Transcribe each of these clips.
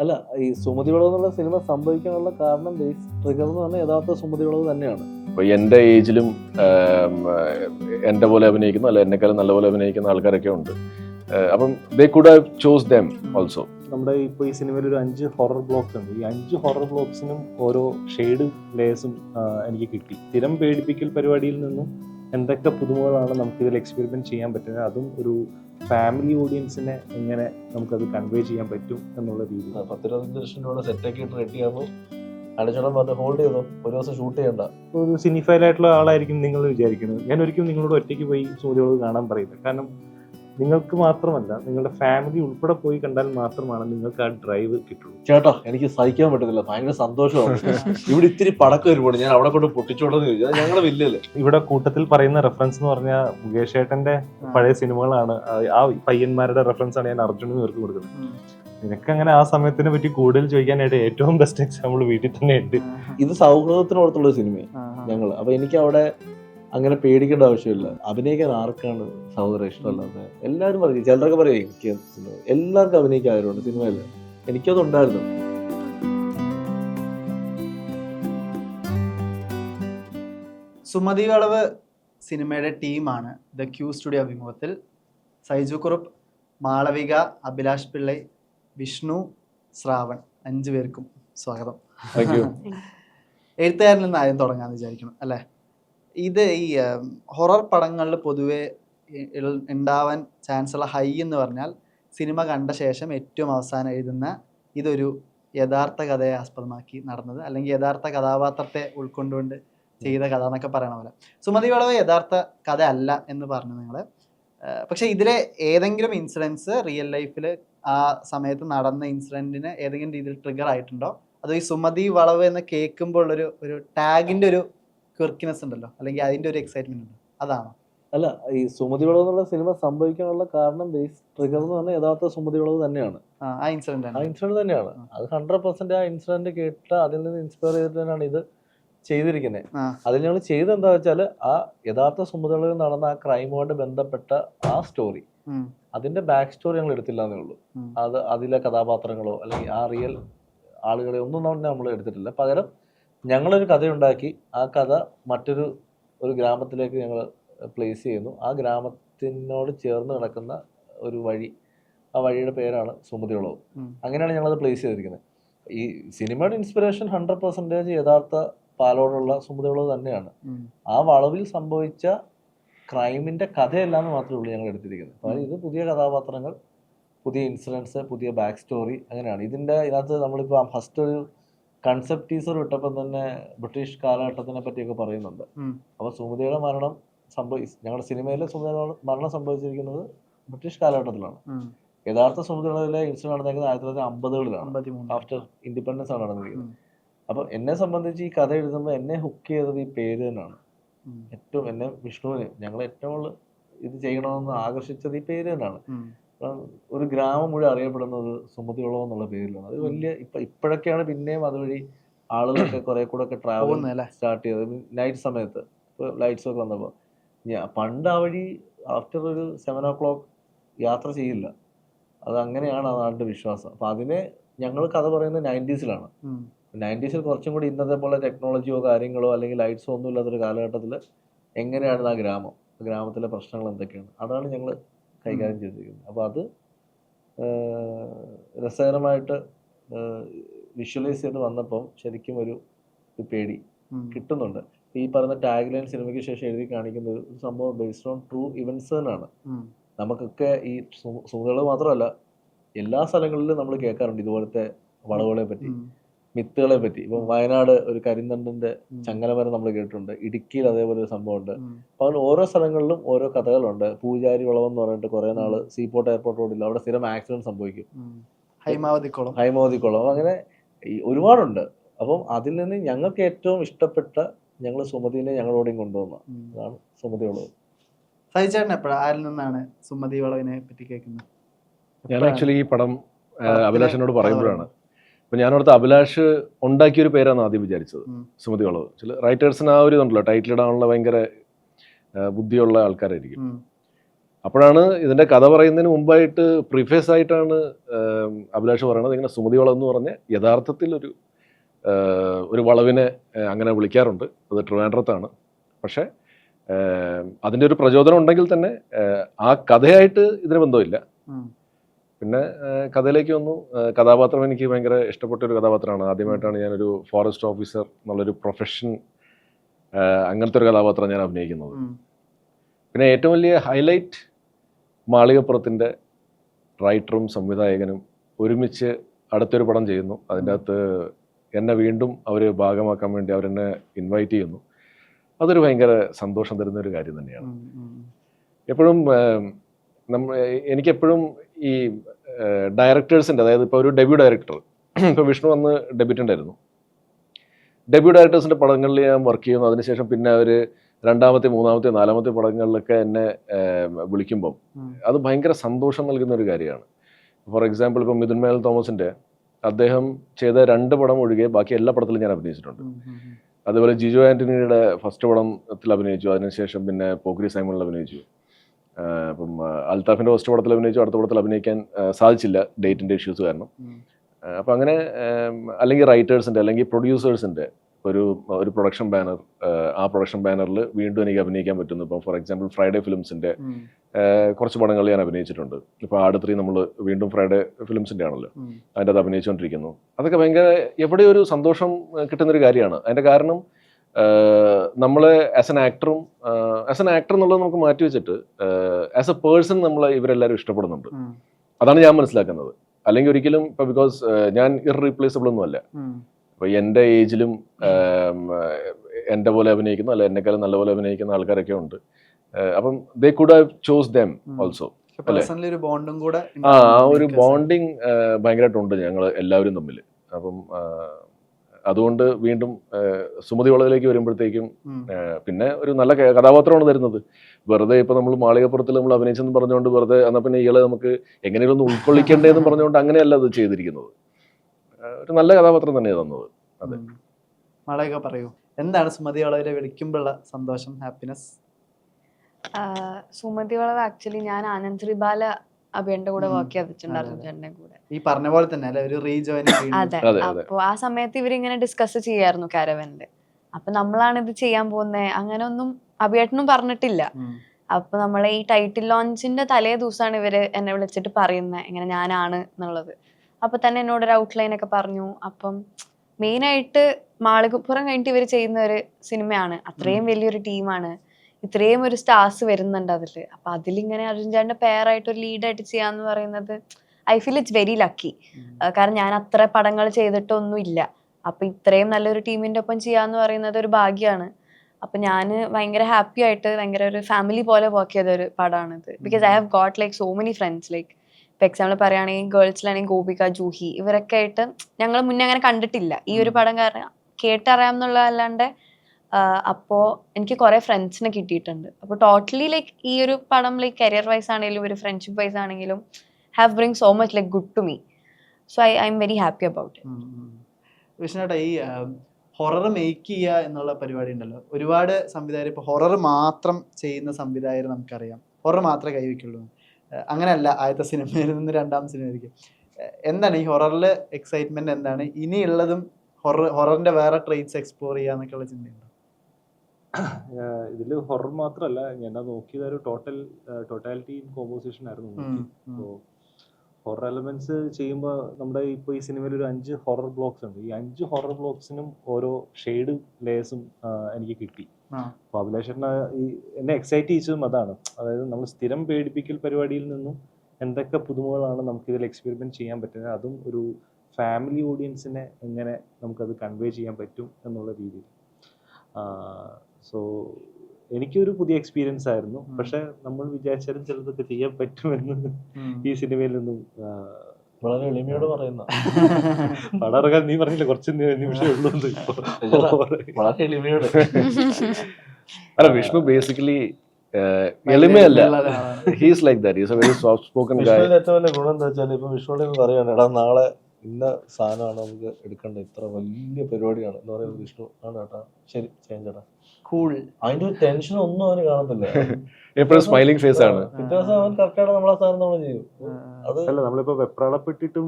അല്ല ഈ സുമതി വിളവ് എന്നുള്ള സിനിമ സംഭവിക്കാനുള്ള കാരണം ബേസ് ട്രിഗർ എന്ന് പറഞ്ഞാൽ യഥാർത്ഥ സുമതി വിളവ് തന്നെയാണ്. ഇപ്പൊ എന്റെ ഏജിലും എന്റെ പോലെ അഭിനയിക്കുന്ന അല്ല എന്നെക്കാളും നല്ലപോലെ അഭിനയിക്കുന്ന ആൾക്കാരൊക്കെ ഉണ്ട്. അപ്പം they could have chose them also നമ്മുടെ ഇപ്പോൾ ഈ സിനിമയിൽ ഒരു അഞ്ച് ഹൊറർ ബ്ലോക്ക് ഉണ്ട്. ഈ അഞ്ച് ഹൊറർ ബ്ലോക്സിനും ഓരോ ഷെയ്ഡ് ലേയേഴ്സും എനിക്ക് കിട്ടി. സ്ഥിരം പേടിപ്പിക്കൽ പരിപാടിയിൽ നിന്നും എന്തൊക്കെ പുതുമകളാണ് നമുക്ക് ഇതിൽ എക്സ്പെരിമെന്റ് ചെയ്യാൻ പറ്റുന്നത്? അതും ഒരു ഫാമിലി ഓഡിയൻസിനെ എങ്ങനെ നമുക്കത് കൺവേ ചെയ്യാൻ പറ്റും എന്നുള്ള രീതിയിൽ. പത്തിരുപത്തഞ്ച് ലക്ഷം രൂപ സെറ്റൊക്കെ റെഡി ആകുമ്പോൾ അടിച്ചോളം പറഞ്ഞ് ഹോൾഡ് ചെയ്തോ? ഒരു ദിവസം ഷൂട്ട് ചെയ്യണ്ട. ഒരു സിനിഫൈലായിട്ടുള്ള ആളായിരിക്കും നിങ്ങൾ വിചാരിക്കുന്നത്. ഞാൻ ഒരിക്കലും നിങ്ങളോട് ഒറ്റയ്ക്ക് പോയി സൂര്യോട് കാണാൻ പറയില്ല. കാരണം നിങ്ങൾക്ക് മാത്രമല്ല നിങ്ങളുടെ ഫാമിലി ഉൾപ്പെടെ പോയി കണ്ടാൽ മാത്രമാണ് നിങ്ങൾക്ക് ആ ഡ്രൈവ് കിട്ടുള്ളൂ. ചേട്ടോ എനിക്ക് സഹിക്കാൻ പറ്റുന്നില്ല ഭയങ്കര സന്തോഷമാണ്. ഇവിടെ ഇത്തിരി പടക്കം ഒരുപാട്. ഞാൻ അവിടെ കൊണ്ട് പൊട്ടിച്ചോണ്ടെന്ന് ചോദിച്ചാൽ ഞങ്ങളുടെ വില്ലല്ലേ ഇവിടെ കൂട്ടത്തിൽ പറയുന്ന റെഫറൻസ് എന്ന് പറഞ്ഞാൽ മുകേഷ് ഏട്ടന്റെ പഴയ സിനിമകളാണ്. ആ- ആ പയ്യന്മാരുടെ റെഫറൻസ് ആണ് ഞാൻ അർജുനും ഇവർക്ക് കൊടുക്കുന്നത്. നിനക്ക് അങ്ങനെ ആ സമയത്തിനെ പറ്റി കൂടുതൽ ചോദിക്കാനായിട്ട് ഏറ്റവും ബെസ്റ്റ് എക്സാമ്പിൾ വീട്ടിൽ തന്നെ ഉണ്ട്. ഇത് സൗഹൃദത്തിനോടത്തുള്ള സിനിമയാണ് ഞങ്ങൾ അപ്പൊ എനിക്ക് അവിടെ അങ്ങനെ പേടിക്കേണ്ട ആവശ്യമില്ല. അഭിനയിക്കാൻ ആർക്കാണ് സഹോദരൻ ഇഷ്ടമല്ലാത്ത എല്ലാവരും പറയും. ചിലരൊക്കെ പറയും എനിക്ക് എല്ലാവർക്കും അഭിനയിക്കാൻ ആരുണ്ട് സിനിമയിൽ എനിക്കതുണ്ടായിരുന്നു സുമതി വളവ് സിനിമയുടെ ടീമാണ്. ദ ക്യൂ സ്റ്റുഡിയോ അഭിമുഖത്തിൽ സൈജു കുറുപ്പ് മാളവിക അഭിലാഷ് പിള്ളൈ വിഷ്ണു ശ്രാവൺ അഞ്ചു പേർക്കും സ്വാഗതം എഴുത്തുകാരനിൽ നിന്ന് ആദ്യം തുടങ്ങാന്ന് വിചാരിക്കണം അല്ലേ? ഇത് ഈ ഹൊറർ പടങ്ങളിൽ പൊതുവെ ഉണ്ടാവാൻ ചാൻസ് ഉള്ള ഹൈ എന്ന് പറഞ്ഞാൽ സിനിമ കണ്ട ശേഷം ഏറ്റവും അവസാനം എഴുതുന്ന ഇതൊരു യഥാർത്ഥ കഥയെ ആസ്പദമാക്കി നടന്നത്. അല്ലെങ്കിൽ യഥാർത്ഥ കഥാപാത്രത്തെ ഉൾക്കൊണ്ടുകൊണ്ട് ചെയ്ത കഥ എന്നൊക്കെ പറയണ പോലെ. സുമതി വളവ് യഥാർത്ഥ കഥ അല്ല എന്ന് പറഞ്ഞു നിങ്ങൾ പക്ഷെ ഇതിലെ ഏതെങ്കിലും ഇൻസിഡൻസ് റിയൽ ലൈഫിൽ ആ സമയത്ത് നടന്ന ഇൻസിഡന്റിന് ഏതെങ്കിലും രീതിയിൽ ട്രിഗർ ആയിട്ടുണ്ടോ? അതോ ഈ സുമതി വളവ് എന്ന് കേൾക്കുമ്പോൾ ഒരു ഒരു ടാഗിന്റെ ഒരു ക്വിർക്കിനെസ് ഉണ്ടല്ലോ. അല്ലെങ്കിൽ അതിന്റെ ഒരു എക്സൈറ്റ്മെന്റ് ഉണ്ട് അതാണോ. അല്ല ഈ സുമതി വിളവ് എന്നുള്ള സിനിമ സംഭവിക്കാനുള്ള കാരണം ബേസ് ട്രിഗർ എന്ന് പറഞ്ഞാൽ യഥാർത്ഥ സുമതി വിളവ് തന്നെയാണ്. ആ, ഇൻസിഡന്റ് ആ ഇൻസിഡന്റ് തന്നെയാണ്. അത് ഹൺഡ്രഡ് പെർസെന്റ് ആ ഇൻസിഡന്റ് കേട്ട അതിൽ നിന്ന് ഇൻസ്പയർ ചെയ്തിട്ട് തന്നെയാണ് ഇത് ചെയ്തിരിക്കുന്നത്. അതിൽ ഞങ്ങൾ ചെയ്തെന്താ വെച്ചാൽ ആ യഥാർത്ഥ സുമതി വിളവ് നടന്ന ആ ക്രൈമുമായിട്ട് ബന്ധപ്പെട്ട ആ സ്റ്റോറി അതിന്റെ ബാക്ക് സ്റ്റോറി ഞങ്ങൾ എടുത്തില്ല എന്നേ ഉള്ളൂ. അത് അതിലെ കഥാപാത്രങ്ങളോ അല്ലെങ്കിൽ ആ റിയൽ ആളുകളെ ഒന്നും നമ്മൾ എടുത്തിട്ടില്ല. പകരം ഞങ്ങളൊരു കഥയുണ്ടാക്കി. ആ കഥ മറ്റൊരു ഒരു ഗ്രാമത്തിലേക്ക് ഞങ്ങൾ പ്ലേസ് ചെയ്യുന്നു. ആ ഗ്രാമത്തിനോട് ചേർന്ന് കിടക്കുന്ന ഒരു വഴി ആ വഴിയുടെ പേരാണ് സുമതിയുളവ്. അങ്ങനെയാണ് ഞങ്ങളത് പ്ലേസ് ചെയ്തിരിക്കുന്നത്. ഈ സിനിമയുടെ ഇൻസ്പിറേഷൻ ഹൺഡ്രഡ് പെർസെന്റേജ് യഥാർത്ഥ പാലോടുള്ള സുമതിയുളവ് തന്നെയാണ്. ആ വളവിൽ സംഭവിച്ച ക്രൈമിന്റെ കഥയല്ല എന്ന് മാത്രമേ ഉള്ളൂ ഞങ്ങൾ എടുത്തിരിക്കുന്നത്. അപ്പോൾ ഇത് പുതിയ കഥാപാത്രങ്ങൾ പുതിയ ഇൻസിഡൻസ് പുതിയ ബാക്ക് സ്റ്റോറി അങ്ങനെയാണ്. ഇതിന്റെ ഇതിനകത്ത് നമ്മളിപ്പോൾ ഫസ്റ്റ് ഒരു കൺസെപ്റ്റ് ടീസർ വിട്ടപ്പം തന്നെ ബ്രിട്ടീഷ് കാലഘട്ടത്തിനെ പറ്റിയൊക്കെ പറയുന്നുണ്ട്. അപ്പൊ അപ്പോൾ സുമതിയുടെ മരണം സംഭവി ഞങ്ങളുടെ സിനിമയിലെ സുമതിയുടെ മരണം സംഭവിച്ചിരിക്കുന്നത് ബ്രിട്ടീഷ് കാലഘട്ടത്തിലാണ്. യഥാർത്ഥ സുമതിയുടെ ഇൻസിഡന്റ് നടന്നിരിക്കുന്നത് ആയിരത്തി തൊള്ളായിരത്തി അമ്പതുകളിലാണ്. ആഫ്റ്റർ ഇൻഡിപെൻഡൻസ് ആണ് നടന്നിരിക്കുന്നത്. അപ്പൊ എന്നെ സംബന്ധിച്ച് ഈ കഥ എഴുതുമ്പോൾ എന്നെ ഹുക്ക് ചെയ്തത് ഈ പേര് തന്നെയാണ്. ഏറ്റവും എന്നെ വിഷ്ണുവിന് ഞങ്ങൾ ഏറ്റവും ഇത് ചെയ്യണമെന്ന് ആകർഷിച്ചത് ഈ പേര് തന്നെയാണ്. ഒരു ഗ്രാമം മുഴുവൻ അറിയപ്പെടുന്നത് സുമതിയുളം എന്നുള്ള പേരിലാണ്. അത് വലിയ ഇപ്പൊ ഇപ്പോഴൊക്കെയാണ് പിന്നെയും അതുവഴി ആളുകളൊക്കെ കുറെ കൂടെ ഒക്കെ ട്രാവൽ സ്റ്റാർട്ട് ചെയ്തത്. നൈറ്റ് സമയത്ത് ഇപ്പൊ ലൈറ്റ്സ് ഒക്കെ വന്നപ്പോൾ ഞാൻ പണ്ട് ആ വഴി ആഫ്റ്റർ ഒരു സെവൻ ഓ ക്ലോക്ക് യാത്ര ചെയ്യില്ല. അത് അങ്ങനെയാണ് ആ നാടിന്റെ വിശ്വാസം. അപ്പൊ അതിനെ ഞങ്ങൾ കഥ പറയുന്നത് നയന്റീസിലാണ് നയന്റീസിൽ കുറച്ചും കൂടി ഇന്നത്തെ പോലെ ടെക്നോളജിയോ കാര്യങ്ങളോ അല്ലെങ്കിൽ ലൈറ്റ്സോ ഒന്നും ഇല്ലാത്തൊരു കാലഘട്ടത്തിൽ എങ്ങനെയാണ് ആ ഗ്രാമം? ഗ്രാമത്തിലെ പ്രശ്നങ്ങൾ എന്തൊക്കെയാണ്? അതാണ് ഞങ്ങൾ കൈകാര്യം ചെയ്തിരിക്കുന്നത് അപ്പോൾ അത് രസകരമായിട്ട് വിഷ്വലൈസ് ചെയ്ത് വന്നപ്പം ശരിക്കും ഒരു പേടി കിട്ടുന്നുണ്ട്. ഈ പറഞ്ഞ ടാഗ് ലൈൻ സിനിമയ്ക്ക് ശേഷം എഴുതി കാണിക്കുന്ന ഒരു സംഭവം ബേസ്ഡ് ഓൺ ട്രൂ ഇവൻസ് തന്നെയാണ്. നമുക്കൊക്കെ ഈ സുഹൃത്തുക്കൾ മാത്രമല്ല എല്ലാ സ്ഥലങ്ങളിലും നമ്മൾ കേൾക്കാറുണ്ട് ഇതുപോലത്തെ വളവുകളെ പറ്റി. മിത്തുകളെ പറ്റി. ഇപ്പം വയനാട് ഒരു കരിന്തണ്ടന്റെ ചങ്ങല ചങ്ങലമരം നമ്മൾ കേട്ടിട്ടുണ്ട്. ഇടുക്കിയിൽ അതേപോലെ ഒരു സംഭവമുണ്ട്. അപ്പൊ അങ്ങനെ ഓരോ സ്ഥലങ്ങളിലും ഓരോ കഥകളുണ്ട്. പൂജാരി വളവെന്ന് പറഞ്ഞിട്ട് കുറെ നാൾ സീപോർട്ട് എയർപോർട്ട് റോഡിൽ അവിടെ സ്ഥിരം ആക്സിഡന്റ് സംഭവിക്കും. ഹൈമാവതിക്കുളം. ഹൈമാവതിക്കുളം. അങ്ങനെ ഒരുപാടുണ്ട്. അപ്പം അതിൽ നിന്ന് ഞങ്ങൾക്ക് ഏറ്റവും ഇഷ്ടപ്പെട്ട ഞങ്ങൾ സുമതിനെ ഞങ്ങളോടെയും കൊണ്ടുവന്ന. അതാണ് സുമതി വളവ്. സഹിച്ചേട്ടൻ എപ്പോഴാ? ആരിൽ നിന്നാണ് സുമതി വളവിനെ പറ്റി കേൾക്കുന്നത്? ഞാൻ ആക്ച്വലി ഈ പടം അഭിലാഷിനോട് പറയുമ്പോഴാണ്. അപ്പൊ അവിടുത്തെ അഭിലാഷ് ഉണ്ടാക്കിയ ഒരു പേരാണ് ആദ്യം വിചാരിച്ചത്. സുമതി വളവ് ചില റൈറ്റേഴ്സിന് ആ ഒരു ഇതുണ്ടല്ലോ ടൈറ്റിൽ ഇടാനുള്ള ഭയങ്കര ബുദ്ധിയുള്ള ആൾക്കാരായിരിക്കും. അപ്പോഴാണ് ഇതിന്റെ കഥ പറയുന്നതിന് മുമ്പായിട്ട് പ്രിഫേസ് ആയിട്ടാണ് അഭിലാഷ് പറയണത്. ഇങ്ങനെ സുമതി വളം എന്ന് പറഞ്ഞ യഥാർത്ഥത്തിൽ ഒരു ഒരു വളവിനെ അങ്ങനെ വിളിക്കാറുണ്ട്. അത് ട്രിവാൻഡ്രത്താണ്. പക്ഷേ അതിന്റെ ഒരു പ്രചോദനം ഉണ്ടെങ്കിൽ തന്നെ ആ കഥയായിട്ട് ഇതിന് ബന്ധമില്ല. പിന്നെ കഥയിലേക്ക് വന്നു. കഥാപാത്രം എനിക്ക് ഭയങ്കര ഇഷ്ടപ്പെട്ട ഒരു കഥാപാത്രമാണ്. ആദ്യമായിട്ടാണ് ഞാനൊരു ഫോറസ്റ്റ് ഓഫീസർ എന്നുള്ളൊരു പ്രൊഫഷൻ അങ്ങനത്തെ ഒരു കഥാപാത്രം ഞാൻ അഭിനയിക്കുന്നത്. പിന്നെ ഏറ്റവും വലിയ ഹൈലൈറ്റ് മാളികപ്പുറത്തിന്റെ റൈറ്ററും സംവിധായകനും ഒരുമിച്ച് അടുത്തൊരു പടം ചെയ്യുന്നു. അതിന്റെ അകത്ത് എന്നെ വീണ്ടും അവർ ഭാഗമാക്കാൻ വേണ്ടി അവരെന്നെ ഇൻവൈറ്റ് ചെയ്യുന്നു. അതൊരു ഭയങ്കര സന്തോഷം തരുന്ന ഒരു കാര്യം തന്നെയാണ്. എപ്പോഴും നമ്മ എനിക്കെപ്പോഴും ഈ ഡയറക്ടേഴ്സിന്റെ അതായത് ഇപ്പോൾ ഒരു ഡെബ്യൂ ഡയറക്ടർ ഇപ്പോൾ വിഷ്ണു വന്ന് ഡെബ്യൂട്ട് ഉണ്ടായിരുന്നു ഡെബ്യൂ ഡയറക്ടേഴ്സിന്റെ പടങ്ങളിൽ ഞാൻ വർക്ക് ചെയ്യുന്നു. അതിനുശേഷം പിന്നെ അവർ രണ്ടാമത്തെ മൂന്നാമത്തെ നാലാമത്തെ പടങ്ങളിലൊക്കെ എന്നെ വിളിക്കുമ്പം അത് ഭയങ്കര സന്തോഷം നൽകുന്ന ഒരു കാര്യമാണ്. ഫോർ എക്സാമ്പിൾ ഇപ്പം മിഥുൻ മേൽ തോമസിന്റെ അദ്ദേഹം ചെയ്ത രണ്ട് പടം ഒഴികെ ബാക്കി എല്ലാ പടത്തിലും ഞാൻ അഭിനയിച്ചിട്ടുണ്ട്. അതുപോലെ ജിജോ ആന്റണിയുടെ ഫസ്റ്റ് പടത്തിൽ അഭിനയിച്ചു. അതിനുശേഷം പിന്നെ പോക്രി സൈമണിൽ അഭിനയിച്ചു. അപ്പം അൽത്താഫിന്റെ ഫസ്റ്റ് പടത്തിൽ അഭിനയിച്ചു അടുത്ത പടത്തിൽ അഭിനയിക്കാൻ സാധിച്ചില്ല ഡേറ്റിന്റെ ഇഷ്യൂസ് കാരണം. അപ്പം അങ്ങനെ അല്ലെങ്കിൽ റൈറ്റേഴ്സിന്റെ അല്ലെങ്കിൽ പ്രൊഡ്യൂസേഴ്സിന്റെ ഒരു ഒരു പ്രൊഡക്ഷൻ ബാനർ ആ പ്രൊഡക്ഷൻ ബാനറിൽ വീണ്ടും എനിക്ക് അഭിനയിക്കാൻ പറ്റുന്നു. ഇപ്പം ഫോർ എക്സാമ്പിൾ ഫ്രൈഡേ ഫിലിംസിന്റെ കുറച്ച് പടങ്ങൾ ഞാൻ അഭിനയിച്ചിട്ടുണ്ട്. ഇപ്പോൾ ആടുത്രി നമ്മൾ വീണ്ടും ഫ്രൈഡേ ഫിലിംസിന്റെ ആണല്ലോ. അതിന്റെ അത് അഭിനയിച്ചുകൊണ്ടിരിക്കുന്നു. അതൊക്കെ ഭയങ്കര എവിടെ ഒരു സന്തോഷം കിട്ടുന്നൊരു കാര്യമാണ്. അതിന്റെ കാരണം നമ്മൾ ആസ് എൻ ആക്ടറും ആസ് എൻ ആക്ടർ എന്നുള്ളത് നമുക്ക് മാറ്റി വെച്ചിട്ട് ആസ് എ പേഴ്സൺ നമ്മൾ ഇവരെല്ലാവരും ഇഷ്ടപ്പെടുന്നുണ്ട്. അതാണ് ഞാൻ മനസ്സിലാക്കുന്നത്. അല്ലെങ്കിൽ ഒരിക്കലും ഇപ്പൊ ബിക്കോസ് ഞാൻ ഇറീപ്ലേസബിൾ ഒന്നും അല്ല. അപ്പൊ എന്റെ ഏജിലും എന്റെ പോലെ അഭിനയിക്കുന്ന അല്ല എന്നെക്കാളും നല്ലപോലെ അഭിനയിക്കുന്ന ആൾക്കാരൊക്കെ ഉണ്ട്. അപ്പം they could have chose them. Also ആ ഒരു ബോണ്ടിങ് ഭയങ്കരമായിട്ടുണ്ട് ഞങ്ങൾ എല്ലാവരും തമ്മിൽ അപ്പം അതുകൊണ്ട് വീണ്ടും സുമതി വളവിലേക്ക് വരുമ്പോഴത്തേക്കും പിന്നെ ഒരു നല്ല കഥാപാത്രമാണ് തരുന്നത്. വെറുതെ ഇപ്പൊ നമ്മൾ മാളികപ്പുറത്തിൽ നമ്മൾ അഭിനയിച്ചെന്ന് പറഞ്ഞുകൊണ്ട് വെറുതെ എന്നാൽ പിന്നെ ഇയാളെ നമുക്ക് എങ്ങനെയും ഒന്ന് ഉൾക്കൊള്ളിക്കേണ്ടതെന്ന് പറഞ്ഞുകൊണ്ട് അങ്ങനെയല്ല അത് ചെയ്തിരിക്കുന്നത്. ഒരു നല്ല കഥാപാത്രം തന്നെയാണ് തന്നത്. അതെ. മാളിക പറയൂ. എന്താണ് സുമതി വിളിക്കുമ്പോഴുള്ള സന്തോഷം ഹാപ്പിനെസ് സുമതി വളവ് ആക്ച്വലി ഞാൻ ആനന്ദ് ശ്രീബാല അഭിയന്റെ കൂടെ വർക്ക് ചെയ്തിട്ടുണ്ടായിരുന്നു അതെ, ചേട്ടന്റെ കൂടെ. ഈ പറഞ്ഞ പോലെ തന്നെ അല്ലെ? ഒരു റീജോയിൻ അതെ. അപ്പൊ ആ സമയത്ത് ഇവരിങ്ങനെ ഡിസ്കസ് ചെയ്യായിരുന്നു കാരവനിൽ അപ്പൊ നമ്മളാണ് ഇത് ചെയ്യാൻ പോകുന്നത് അങ്ങനെ ഒന്നും അഭിയേട്ടനും പറഞ്ഞിട്ടില്ല. അപ്പൊ നമ്മളെ ഈ ടൈറ്റിൽ ലോഞ്ചിന്റെ തലേ ദിവസമാണ് ഇവർ എന്നെ വിളിച്ചിട്ട് പറയുന്നത് എങ്ങനെ ഞാനാണ് എന്നുള്ളത്. അപ്പൊ തന്നെ എന്നോട് ഒരു ഔട്ട്ലൈൻ ഒക്കെ പറഞ്ഞു. അപ്പം മെയിനായിട്ട് മാളികപ്പുറം കഴിഞ്ഞിട്ട് ഇവർ ചെയ്യുന്ന ഒരു സിനിമയാണ് അത്രയും വലിയൊരു ടീമാണ് ഇത്രയും ഒരു സ്റ്റാർസ് വരുന്നുണ്ട് അതിൽ. അപ്പൊ അതിലിങ്ങനെ അർജുൻ ചേട്ടന്റെ പേരായിട്ട് ഒരു ലീഡായിട്ട് ചെയ്യാന്ന് പറയുന്നത് I feel it's very lucky കാരണം ഞാൻ അത്ര പടങ്ങൾ ചെയ്തിട്ടൊന്നും ഇല്ല. അപ്പൊ ഇത്രയും നല്ലൊരു ടീമിന്റെ ഒപ്പം ചെയ്യാന്ന് പറയുന്നത് ഒരു ഭാഗ്യമാണ് അപ്പൊ ഞാൻ ഭയങ്കര ഹാപ്പി ആയിട്ട് ഭയങ്കര ഒരു ഫാമിലി പോലെ വർക്ക് ചെയ്ത ഒരു പടമാണിത് because I have got like so many friends like ഇപ്പൊ എക്സാമ്പിൾ പറയുകയാണെങ്കിൽ ഗേൾസിലാണെങ്കിൽ ഗോപിക ജൂഹി ഇവരൊക്കെ ആയിട്ട് ഞങ്ങൾ മുന്നേ അങ്ങനെ കണ്ടിട്ടില്ല. ഈ ഒരു പടം കാരണം കേട്ടറിയാം എന്നുള്ളതല്ലാണ്ട് അപ്പോ എനിക്ക് കുറേ ഫ്രണ്ട്സിനെ കിട്ടിയിട്ടുണ്ട്. അപ്പോൾ ടോട്ടലി ലൈക്ക് ഈ ഒരു പടം ലൈക്ക് കരിയർ വൈസ് ആണെങ്കിലും ഒരു ഫ്രണ്ട്ഷിപ്പ് വൈസ് ആണെങ്കിലും have bring so much like good to me so I I am very happy about വിഷ്ണുട്ടാ ഈ ഹൊറർ മേക്ക് ചെയ്യുക എന്നുള്ള പരിപാടി ഉണ്ടല്ലോ. ഒരുപാട് സംവിധായകർ ഇപ്പോൾ ഹൊറർ മാത്രം ചെയ്യുന്ന സംവിധായകർ നമുക്കറിയാം. ഹൊറർ മാത്രമേ കൈവയ്ക്കുള്ളൂ അങ്ങനെയല്ല ആദ്യത്തെ സിനിമയിൽ നിന്ന് രണ്ടാം സിനിമയിലേക്ക്. എന്താണ് ഈ ഹൊററിൽ എക്സൈറ്റ്മെന്റ് എന്താണ്? ഇനിയുള്ളതും ഹൊറർ ഹൊററിന്റെ വേറെ ട്രെയിൻസ് എക്സ്പ്ലോർ ചെയ്യാന്നൊക്കെയുള്ള ചിന്തയുണ്ട്? ഇതിൽ ഹൊറർ മാത്രമല്ല ഞാൻ നോക്കിയത് ഒരു ടോട്ടൽ ടോട്ടാലിറ്റി കോമ്പോസിഷൻ ആയിരുന്നു സോ ഹൊറർ എലമെന്റ്സ് ചെയ്യുമ്പോൾ നമ്മുടെ ഇപ്പോൾ ഈ സിനിമയിൽ ഒരു അഞ്ച് ഹൊറർ ബ്ലോക്സ് ഉണ്ട്. ഈ അഞ്ച് ഹൊറർ ബ്ലോക്സിനും ഓരോ ഷെയ്ഡ് ലേയേഴ്സും എനിക്ക് കിട്ടി. അപ്പോൾ അഭിലാഷേട്ടന് ഈ എന്നെ എക്സൈറ്റ് ചെയ്യിച്ചതും അതാണ്. അതായത് നമ്മൾ സ്ഥിരം പേടിപ്പിക്കൽ പരിപാടിയിൽ നിന്നും എന്തൊക്കെ പുതുമകളാണ് നമുക്ക് ഇതിൽ എക്സ്പെരിമെന്റ് ചെയ്യാൻ പറ്റുന്നത് അതും ഒരു ഫാമിലി ഓഡിയൻസിനെ എങ്ങനെ നമുക്കത് കൺവേ ചെയ്യാൻ പറ്റും എന്നുള്ള രീതിയിൽ. സോ എനിക്കൊരു പുതിയ എക്സ്പീരിയൻസ് ആയിരുന്നു. പക്ഷെ നമ്മൾ വിചാരിച്ചാലും ചിലതൊക്കെ ചെയ്യാൻ പറ്റുമെന്ന് ഈ സിനിമയിൽ നിന്നും വളരെ എളിമയോട് പറയുന്ന. പടം ഇറങ്ങാൻ നീ പറഞ്ഞില്ല? കുറച്ച് നിമിഷമേ ഉള്ളൂ. വളരെ എളിമയോട്. അല്ല Vishnu basically എളിമയല്ല. He's like that is a very soft spoken guy വിഷ്ണുവിന്റെ ഏറ്റവും വലിയ ഗുണം എന്താ വെച്ചാൽ ഇപ്പൊ വിഷ്ണുവിന്റെ പറയാണ് എടാ നാളെ ഇന്ന സാധനമാണ് നമുക്ക് എടുക്കേണ്ടത്. ഇത്ര വലിയ പരിപാടിയാണ്. എന്ന് പറയുന്നത് വിഷ്ണു ആണ് ചേട്ടാ ശരി ചേഞ്ച് ചേട്ടാ കൂൾ അതിന്റെ ഒരു ടെൻഷൻ ഒന്നും അവന് കാണത്തില്ല. എപ്പോഴും സ്മൈലിംഗ് ഫേസ് ആണ്. പിറ്റേ ദിവസം അവൻ കറക്റ്റാണ് നമ്മളെ സാധനം നമ്മൾ ചെയ്യും. അത് അല്ല നമ്മളിപ്പോ വെപ്രാളപ്പെട്ടിട്ടും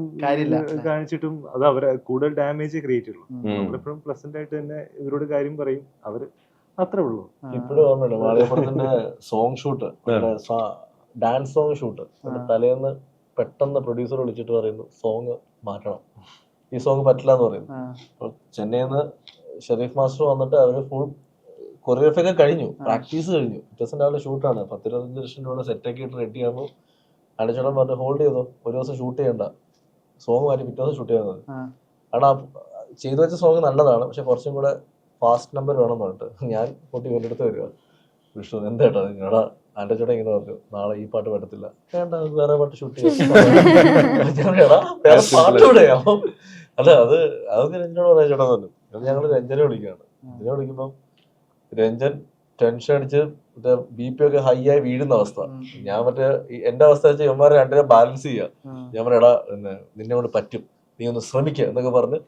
കാണിച്ചിട്ടും അത് അവരെ കൂടുതൽ ഡാമേജ് ക്രിയേറ്റ് ചെയ്യുള്ളൂ. ഉം. നമ്മളിപ്പോഴും പ്ലസന്റ് ആയിട്ട് തന്നെ ഇവരോട് കാര്യം പറയും. അവർ അത്രേ ഉള്ളൂ. ഇപ്പോഴും ഓർമ്മയുണ്ട് വാഴപ്പടത്തിന്റെ song shoot dance song shoot തലേന്ന് പെട്ടെന്ന് പ്രൊഡ്യൂസർ വിളിച്ചിട്ട് പറയുന്നു സോങ് മാറ്റണം. ഈ സോങ് പറ്റില്ല എന്ന് പറയുന്നു അപ്പോൾ ചെന്നൈയിൽ നിന്ന് ഷെരീഫ് മാസ്റ്റർ വന്നിട്ട് അവർ ഫുൾ കൊറിയോഗ്രാഫി ഒക്കെ കഴിഞ്ഞു. പ്രാക്ടീസ് കഴിഞ്ഞു. പിറ്റേ ദിവസം രാവിലെ ഷൂട്ടാണ് പത്തിരുപത്തഞ്ച് ലക്ഷം രൂപ സെറ്റ് ഒക്കെ ഇട്ട് റെഡി ആകുമ്പോൾ അടച്ചോടൻ പറഞ്ഞു ഹോൾഡ് ചെയ്തോ. ഒരു ദിവസം ഷൂട്ട് ചെയ്യണ്ട. സോങ് മാറ്റി പിറ്റേ ദിവസം ഷൂട്ട് ചെയ്യുന്നത്. കാരണം ആ. ചെയ്തു വെച്ച സോങ് നല്ലതാണ്. പക്ഷെ കുറച്ചും കൂടെ ഫാസ്റ്റ് നമ്പർ വേണം എന്ന് പറഞ്ഞിട്ട് ഞാൻ പൊട്ടി എന്റെ അടുത്ത് വരിക. വിഷ്ണു എന്താ നിങ്ങളുടെ ആന്റെ ചേട്ടൻ ഇങ്ങനെ പറഞ്ഞു. നാളെ ഈ പാട്ട് പറ്റത്തില്ല. വേണ്ട വേറെ പാട്ട് ഷൂട്ട് ചെയ്യാം. വേറെ പാട്ടൂടെ അപ്പം അല്ല അത് അതൊക്കെ രഞ്ജനോട് പറയാൻ ചേട്ടൻ പറഞ്ഞു ഞങ്ങൾ രഞ്ജനെ വിളിക്കുകയാണ്. രഞ്ജനെ വിളിക്കുമ്പോൾ രഞ്ജൻ ടെൻഷൻ അടിച്ച് മറ്റേ ബി പി ഒക്കെ ഹൈ ആയി വീഴുന്ന അവസ്ഥ. ഞാൻ മറ്റേ എന്റെ അവസ്ഥ വെച്ചാൽ ഇവന്മാരെ രണ്ടിനെ ബാലൻസ് ചെയ്യുക ഞാൻ പിന്നെ നിന്നെ കൊണ്ട് പറ്റും. നീ ഒന്ന് ശ്രമിക്കുക എന്നൊക്കെ പറഞ്ഞ്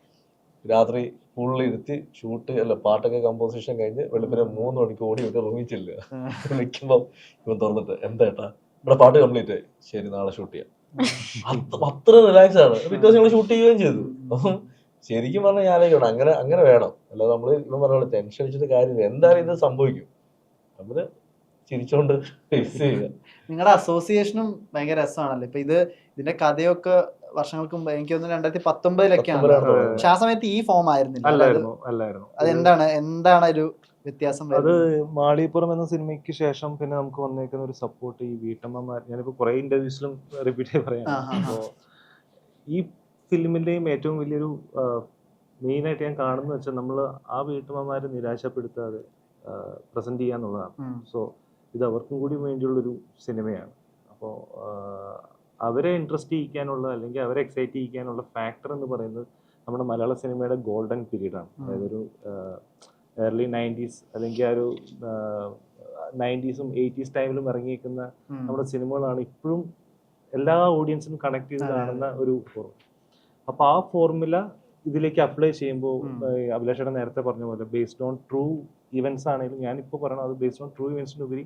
രാത്രി പുള്ളി ഇരുത്തി ഷൂട്ട് അല്ല പാട്ടൊക്കെ കമ്പോസിഷൻ കഴിഞ്ഞ് വെളുപ്പിനെ മൂന്ന് മണിക്ക് ഓടി വിട്ട് റൂമിൽ ചെല്ലുക. നിൽക്കുമ്പോൾ ഇവൻ തുറന്നിട്ട് എന്താ ഏട്ടാ? ഇവിടെ പാട്ട് കംപ്ലീറ്റ് ആയി. ശരി നാളെ ഷൂട്ട് ചെയ്യാം. അത് അത്ര റിലാക്സ് ആണ്. പിറ്റേ ദിവസം ഞങ്ങൾ ഷൂട്ട് ചെയ്യുകയും ചെയ്തു. അപ്പം ശരിക്കും പറഞ്ഞാൽ ഞാൻ ആലോചിക്കണം അങ്ങനെ അങ്ങനെ വേണം. അല്ലാതെ നമ്മൾ ഇവൻ പറഞ്ഞ ടെൻഷൻ അടിച്ചിട്ട് കാര്യമില്ല. എന്തായാലും ഇത് സംഭവിക്കും. നമ്മൾ ചിരിച്ചോണ്ട് ഫേസ് ചെയ്യുക. നിങ്ങളുടെ അസോസിയേഷനും ഭയങ്കര രസമാണല്ലോ. ഇപ്പൊ ഇത് ഇതിന്റെ കഥയൊക്കെ വർഷങ്ങൾക്ക് മുമ്പ് എനിക്ക് തോന്നുന്നു രണ്ടായിരത്തി പത്തൊമ്പതിലൊക്കെയാണ്. പക്ഷെ ആ സമയത്ത് ഈ ഫോം ആയിരുന്നില്ല. അതെന്താണ് എന്താണ് ഒരു വ്യത്യാസം അത് മാളിപ്പുറം എന്ന സിനിമയ്ക്ക് ശേഷം പിന്നെ നമുക്ക് വന്നേക്കുന്ന ഒരു സപ്പോർട്ട് ഈ വീട്ടമ്മമാർ ഞാനിപ്പോ കുറെ ഇന്റർവ്യൂസിലും റിപ്പീറ്റ് ചെയ്ത് പറയാം ഈ ഫിലിമിന്റെയും ഏറ്റവും വലിയൊരു മെയിൻ ആയിട്ട് ഞാൻ കാണുന്നത് വെച്ചാൽ നമ്മൾ ആ വീട്ടമ്മമാരെ നിരാശപ്പെടുത്താതെ പ്രസന്റ് ചെയ്യുക എന്നുള്ളതാണ്. സോ ഇത് അവർക്കും കൂടി വേണ്ടിയുള്ളൊരു സിനിമയാണ്. അപ്പോൾ അവരെ ഇൻട്രസ്റ്റ് ചെയ്യിക്കാനുള്ള അല്ലെങ്കിൽ അവരെ എക്സൈറ്റ് ചെയ്യിക്കാനുള്ള ഫാക്ടർ എന്ന് പറയുന്നത് നമ്മുടെ മലയാള സിനിമയുടെ ഗോൾഡൻ പീരീഡ് ആണ്. അതായത് ഒരു ഏർലി നയന്റീസ് അല്ലെങ്കിൽ ആ ഒരു നയന്റീസും എയ്റ്റീസ് ടൈമിലും ഇറങ്ങിയിരിക്കുന്ന നമ്മുടെ സിനിമകളാണ് ഇപ്പോഴും എല്ലാ ഓഡിയൻസിനും കണക്ട് ചെയ്ത് കാണുന്ന ഒരു ഫോർമുല അപ്പോൾ ആ ഫോർമുല ഇതിലേക്ക് അപ്ലൈ ചെയ്യുമ്പോൾ. അഭിലാഷയുടെ നേരത്തെ പറഞ്ഞ പോലെ ബേസ്ഡ് ഓൺ ട്രൂ ഇവന്റ്സ് ആണെങ്കിലും ഞാനിപ്പോൾ പറയണത് അത് ബേസ്ഡ് ഓൺ ട്രൂ ഇവന്റ്സിനുപരി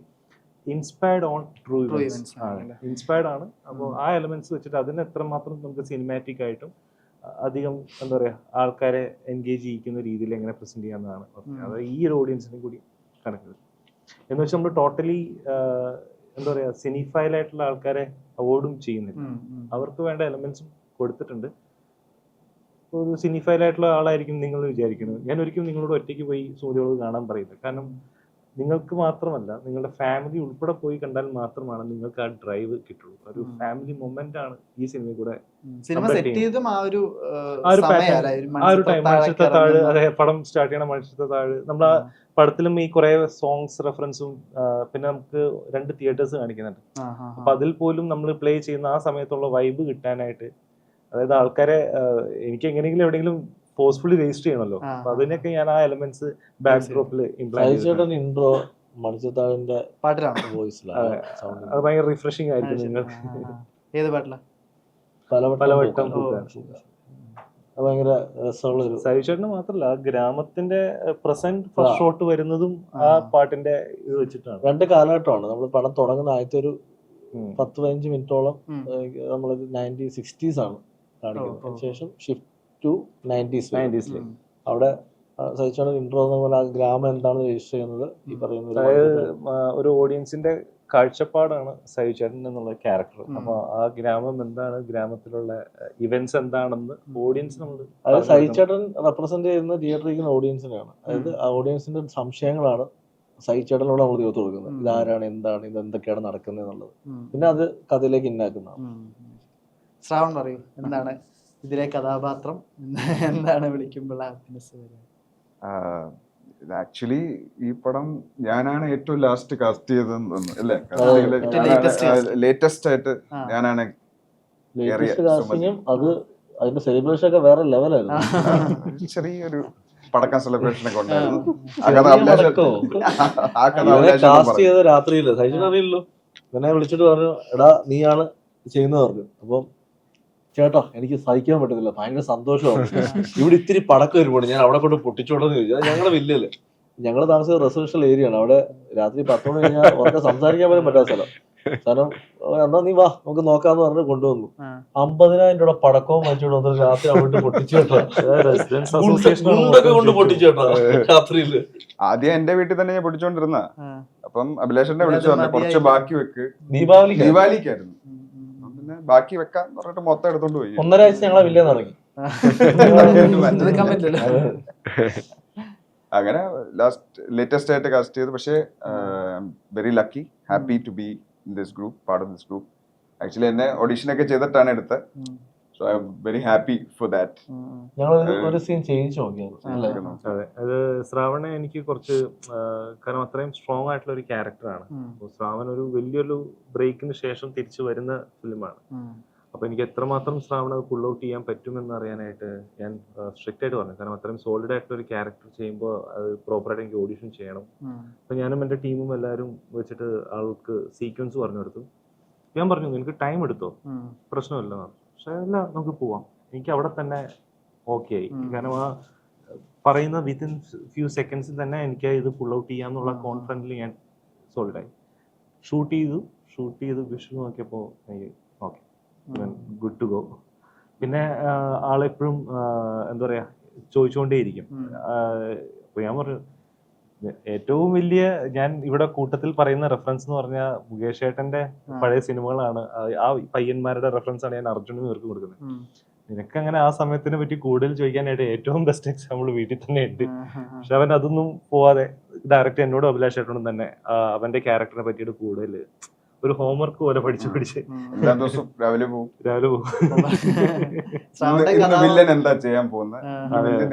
ഇൻസ്പയർഡ് ഓൺ ട്രൂ ഇവന്റ്സ് ആണ്? ഇൻസ്പയർഡ് ആണ്. അപ്പോൾ ആ എലമെന്റ്സ് വെച്ചിട്ട് അതിന് എത്രമാത്രം നമുക്ക് സിനിമാറ്റിക് ആയിട്ടും അധികം എന്താ പറയാ ആൾക്കാരെ എൻഗേജ് ചെയ്യിക്കുന്ന രീതിയിൽ എങ്ങനെ പ്രസന്റ് ചെയ്യാമെന്നാണ് അതായത് അത് ഈ ഒരു ഓഡിയൻസിനും കൂടി കണക്ട് എന്ന് വെച്ചാൽ നമ്മൾ ടോട്ടലി എന്താ പറയാ സിനിഫൈലായിട്ടുള്ള ആൾക്കാരെ അവോർഡും ചെയ്യുന്നില്ല. അവർക്ക് വേണ്ട എലമെന്റ്സും കൊടുത്തിട്ടുണ്ട്. ഒരു സിനിഫൈൽ ആയിട്ടുള്ള ആളായിരിക്കും നിങ്ങൾ വിചാരിക്കുന്നത് ഞാൻ ഒരിക്കലും നിങ്ങളോട് ഒറ്റയ്ക്ക് പോയി സൂര്യോട് കാണാൻ പറയുന്നത് കാരണം നിങ്ങൾക്ക് മാത്രമല്ല നിങ്ങളുടെ ഫാമിലി ഉൾപ്പെടെ പോയി കണ്ടാൽ മാത്രമാണ് നിങ്ങൾക്ക് ആ ഡ്രൈവ് കിട്ടുള്ളൂ. ഒരു ഫാമിലി മൊമെന്റ് ആണ് ഈ സിനിമ കൂടെ ആ ഒരു ടൈം മനുഷ്യത്തെ താഴ് അതെ പടം സ്റ്റാർട്ട് ചെയ്യണ മനുഷ്യത്തെ താഴ് നമ്മൾ ആ പടത്തിലും ഈ കുറെ സോങ്സ് റെഫറൻസും പിന്നെ നമുക്ക് രണ്ട് തിയേറ്റേഴ്സ് കാണിക്കുന്നുണ്ട്. അപ്പൊ അതിൽ പോലും നമ്മൾ പ്ലേ ചെയ്യുന്ന ആ സമയത്തുള്ള വൈബ് കിട്ടാനായിട്ട് അതായത് ആൾക്കാരെ എനിക്ക് എങ്ങനെയെങ്കിലും എവിടെയെങ്കിലും ഫോഴ്സ്ഫുള്ളി രജിസ്റ്റർ ചെയ്യണമല്ലോ അപ്പൊ അതിനൊക്കെ ഞാൻ ആ എലമെന്റ്സ് ബാക്ക് ഡ്രോപ്പിൽ ഇംപ്ലാന്റ് ഇൻട്രോ പാട്ടിലാണ്? വോയിസിലാണ് അത്. ഭയങ്കര റിഫ്രഷിംഗ് ആയിരിക്കും. നിങ്ങൾ. ഏത് പാട്ടിലാ? പലവട്ടം ഭയങ്കര രസമുള്ള മാത്രല്ല ആ ഗ്രാമത്തിന്റെ പ്രസന്റ് ഫസ്റ്റ് ഷോട്ട് വരുന്നതും ആ. പാട്ടിന്റെ ഇത് വെച്ചിട്ടാണ്. രണ്ട് കാലഘട്ടമാണ്. നമ്മൾ പടം തുടങ്ങുന്ന ആദ്യത്തെ ഒരു. പത്ത് പതിനഞ്ച് മിനിറ്റോളം. നമ്മൾ നയന്റീൻ സിക്സ്റ്റീസ് ആണ് കാണിക്കുന്നത് അതിനുശേഷം ഷിഫ്റ്റ് ടു നയന്റീസ് 90s അവിടെ സഹിച്ചാണ് ഇൻട്രോ എന്ന പോലെ ആ ഗ്രാമം എന്താണ് രജിസ്റ്റർ ചെയ്യുന്നത് ഈ പറയുന്ന ഒരു അതായത് ഒരു ഓഡിയൻസിന്റെ കാഴ്ചപ്പാടാണ് സഹിച്ചേട്ടൻ എന്നുള്ള ക്യാരക്ടർ. അപ്പൊ ആ ഗ്രാമം എന്താണ് ഗ്രാമത്തിലുള്ള ഇവന്റ്സ് എന്താണെന്ന് ഓഡിയൻസ് നമ്മൾ അതായത് സഹിച്ചേട്ടൻ റെപ്രസെന്റ് ചെയ്യുന്ന തിയേറ്ററിക്കുന്ന ഓഡിയൻസിനെയാണ് അതായത് ആ ഓഡിയൻസിന്റെ സംശയങ്ങളാണ് സഹിച്ചേട്ടനോട് നമ്മൾ തീർത്ത് കൊടുക്കുന്നത്. ഇതാരാണ് എന്താണ് ഇത് എന്തൊക്കെയാണ് നടക്കുന്നത് എന്നുള്ളത്. പിന്നെ അത് കഥയിലേക്ക് ഇന്നാക്കുന്നതാണ്. ശ്രാവൺ പറയൂ എന്താണ് ഇതിലെ കഥാപാത്രം? എന്താണ് വിളിക്കുമ്പോൾ ഹാപ്പിനെസ് വരിക? ആക്ച്വലി ഈ പടം ഞാനാണ് ഏറ്റവും ലാസ്റ്റ് കാസ്റ്റ് ചെയ്തതെന്ന് തോന്നുന്നു അല്ലേ ലേറ്റസ്റ്റ് ആയിട്ട് ഞാനാണ് അത് അതിന്റെ സെലിബ്രേഷൻ ഒക്കെ വേറെ ലെവലായിരുന്നു ഒരു ചെറിയൊരു പടക്കം സെലിബ്രേഷൻ ഒക്കെ ഉണ്ടായിരുന്നു. രാത്രിയില്ല സഹിച്ചൻ അറിയില്ലല്ലോ. ഇവനെ വിളിച്ചിട്ട് പറഞ്ഞു എടാ നീയാണ് ചെയ്യുന്നത് പറഞ്ഞു. അപ്പം ചേട്ടാ എനിക്ക് സഹിക്കാൻ പറ്റുന്നില്ല ഭയങ്കര സന്തോഷമാണ്. ഇവിടെ ഇത്തിരി പടക്കം ഒരുപാട്. ഞാൻ അവിടെ കൊണ്ട് പൊട്ടിച്ചോട്ടെന്ന് ചോദിച്ചു. ഞങ്ങളുടെ വില്ലല്ലേ ഞങ്ങൾ താമസിച്ച റെസിഡൻഷ്യൽ ഏരിയ ആണ്. അവിടെ രാത്രി പത്ത് മണി കഴിഞ്ഞാൽ ഉറക്കെ സംസാരിക്കാൻ പോലും പറ്റാത്ത സ്ഥലം. കാരണം "ഓ, എന്നാ നീ വാ നമുക്ക് നോക്കാന്ന് പറഞ്ഞ് കൊണ്ടുവന്നു. അമ്പതിനായിരം രൂപ പടക്കവും വാങ്ങിച്ചോണ്ട് വന്നിട്ട് രാത്രി അവിടെ പൊട്ടിച്ചു കേട്ടോ. റെസിഡൻസ് അസോസിയേഷൻ ഗുണ്ടൊക്കെ കൊണ്ട് പൊട്ടിച്ചു കേട്ടോ രാത്രിയിൽ. ആദ്യം എന്റെ വീട്ടിൽ തന്നെ ഞാൻ പൊട്ടിച്ചോണ്ടിരുന്ന. അപ്പം അഭിലാഷന്റെ വിളിച്ചു പറഞ്ഞു കുറച്ച് ബാക്കി വെക്ക്. ദീപാവലി ദീപാവലിക്കായിരുന്നു. പിന്നെ ബാക്കി വെക്കാൻ പറഞ്ഞിട്ട് മൊത്തം എടുത്തോണ്ട് പോയി. ഒന്നര ആഴ്ച ഞങ്ങളെ വില്ല പറ്റില്ലല്ലോ അങ്ങനെ ലാസ്റ്റ് ലേറ്റസ്റ്റ് ആയിട്ട് കാസ്റ്റ് ചെയ്ത്. പക്ഷേ very lucky happy to be in this group part of this group actually എന്നെ ഓഡീഷൻ ഒക്കെ ചെയ്തിട്ടാണ് എടുത്തത്. So I am very happy for that. ഞങ്ങൾ ഒരു സീൻ ചേഞ്ച് അതെ. അത് ശ്രാവണ എനിക്ക് കുറച്ച് കാരണം അത്രയും സ്ട്രോങ് ആയിട്ടുള്ള ഒരു ക്യാരക്ടറാണ് ശ്രാവൺ ഒരു വലിയൊരു ബ്രേക്കിന് ശേഷം തിരിച്ചു വരുന്ന ഫിലിമാണ്. അപ്പൊ എനിക്ക് എത്രമാത്രം ശ്രാവണ അത് പുൾ ഔട്ട് ചെയ്യാൻ പറ്റുമെന്ന് അറിയാനായിട്ട് ഞാൻ സ്ട്രിക്റ്റ് ആയിട്ട് പറഞ്ഞു. കാരണം അത്രയും സോളിഡ് ആയിട്ടുള്ള ഒരു ക്യാരക്ടർ ചെയ്യുമ്പോൾ അത് പ്രോപ്പറായിട്ട് എനിക്ക് ഓഡിഷൻ ചെയ്യണം. അപ്പൊ ഞാനും എന്റെ ടീമും എല്ലാവരും വെച്ചിട്ട് ആൾക്ക് സീക്വൻസ് പറഞ്ഞു കൊടുത്തു. ഞാൻ പറഞ്ഞു എനിക്ക് ടൈം എടുത്തോ? പ്രശ്നമില്ല പക്ഷെ അല്ല നമുക്ക് പോവാം. എനിക്ക് അവിടെ തന്നെ ഓക്കെ ആയി. കാരണം ആ പറയുന്ന വിത്തിൻ ഫ്യൂ സെക്കൻഡ്സിൽ തന്നെ എനിക്ക് ഇത് പുൾ ഔട്ട് ചെയ്യാന്നുള്ള ഉം. കോൺഫിഡന്റിൽ ഞാൻ സോൾഡ് ആയി. ഷൂട്ട് ചെയ്തു. ഷൂട്ട് ചെയ്ത് വിഷു നോക്കിയപ്പോൾ എനിക്ക് ഓക്കെ ഗുഡ് ടു ഗോ പിന്നെ ആളെപ്പോഴും എന്താ പറയാ ചോദിച്ചുകൊണ്ടേയിരിക്കും ഉം. അപ്പോൾ ഞാൻ പറഞ്ഞു ഏറ്റവും വലിയ ഞാൻ ഇവിടെ കൂട്ടത്തിൽ പറയുന്ന റെഫറൻസ് എന്ന് പറഞ്ഞാൽ മുകേഷ് ഏട്ടന്റെ പഴയ സിനിമകളാണ്. ആ- പയ്യന്മാരുടെ റെഫറൻസ് ആണ് ഞാൻ അർജുനും ഇവർക്ക് കൊടുക്കുന്നത്. നിനക്ക് അങ്ങനെ ആ സമയത്തിനെ പറ്റി കൂടുതൽ ചോദിക്കാനായിട്ട് ഏറ്റവും ബെസ്റ്റ് എക്സാമ്പിൾ വീട്ടിൽ തന്നെ ഉണ്ട്. പക്ഷെ അവൻ അതൊന്നും പോവാതെ ഡയറക്റ്റ് എന്നോട് അഭിലാഷ് ഏട്ടനും തന്നെ അവന്റെ ക്യാരക്ടറിനെ പറ്റിയിട്ട് കൂടുതൽ ഒരു ഹോംവർക്ക് പോലെ പഠിച്ചു പഠിച്ച് ഉം. എല്ലാ ദിവസവും രാവിലെ പോകും രാവിലെ പോകും വില്ലൻ എന്താ ചെയ്യാൻ പോകുന്നത്.